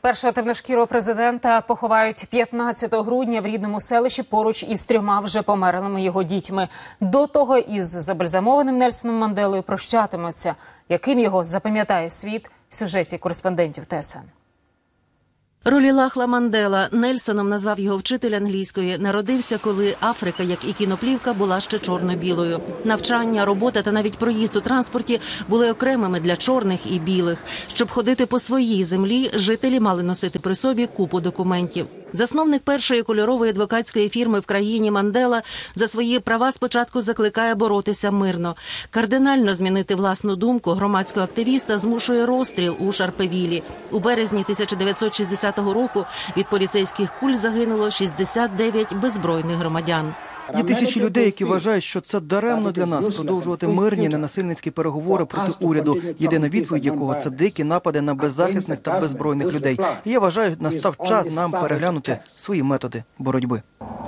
Першого темношкірого президента поховають 15 грудня в рідному селищі поруч із трьома вже померлими його дітьми. До того із забальзамованим Нельсоном Манделою прощатимуться. Яким його запам'ятає світ в сюжеті кореспондентів ТСН. Ролілахла Мандела Нельсоном назвав його вчитель англійської. Народився, коли Африка, як і кіноплівка, була ще чорно-білою. Навчання, робота та навіть проїзд у транспорті були окремими для чорних і білих. Щоб ходити по своїй землі, жителі мали носити при собі купу документів. Засновник першої кольорової адвокатської фірми в країні Мандела за свої права спочатку закликає боротися мирно. Кардинально змінити власну думку громадського активіста змушує розстріл у Шарпевілі. У березні 1960 року від поліцейських куль загинуло 69 беззбройних громадян. Є тисячі людей, які вважають, що це даремно для нас продовжувати мирні ненасильницькі переговори проти уряду. Єдина відповідь якого це дикі напади на беззахисних та беззбройних людей. І я вважаю, настав час нам переглянути свої методи боротьби.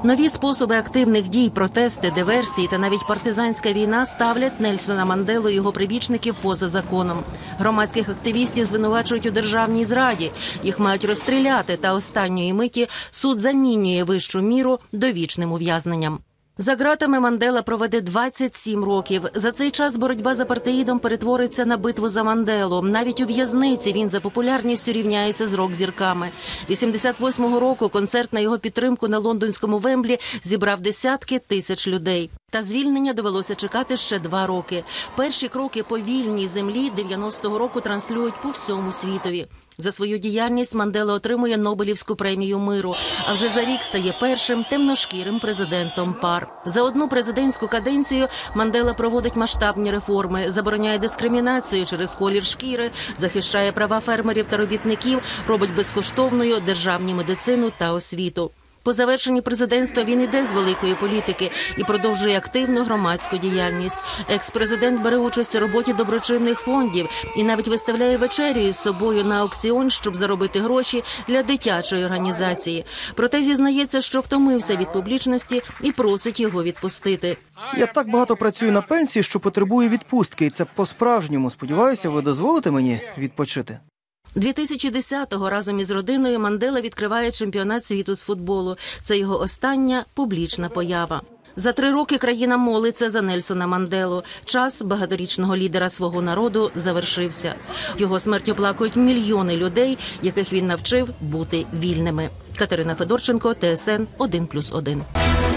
Нові способи активних дій, протести, диверсії та навіть партизанська війна ставлять Нельсона Манделу і його прибічників поза законом. Громадських активістів звинувачують у державній зраді. Їх мають розстріляти. Та останньої миті суд замінює вищу міру довічним ув'язненням. За ґратами Мандела проведе 27 років. За цей час боротьба за партеїдом перетвориться на битву за Манделу. Навіть у в'язниці він за популярністю рівняється з рок-зірками. 88-го року концерт на його підтримку на лондонському Вемблі зібрав десятки тисяч людей. Та звільнення довелося чекати ще два роки. Перші кроки по вільній землі 90-го року транслюють по всьому світові. За свою діяльність Мандела отримує Нобелівську премію миру. А вже за рік стає першим темношкірим президентом пар. За одну президентську каденцію Мандела проводить масштабні реформи, забороняє дискримінацію через колір шкіри, захищає права фермерів та робітників, робить безкоштовною державні медицину та освіту. По завершенні президентства він іде з великої політики і продовжує активну громадську діяльність. Екс-президент бере участь у роботі доброчинних фондів і навіть виставляє вечері із собою на аукціон, щоб заробити гроші для дитячої організації. Проте зізнається, що втомився від публічності і просить його відпустити. Я так багато працюю на пенсії, що потребую відпустки, і це по-справжньому. Сподіваюся, ви дозволите мені відпочити. 2010-го разом із родиною Мандела відкриває чемпіонат світу з футболу. Це його остання публічна поява. За три роки країна молиться за Нельсона Манделу. Час багаторічного лідера свого народу завершився. Його смерть оплакують мільйони людей, яких він навчив бути вільними. Катерина Федорченко, ТСН 1+,1.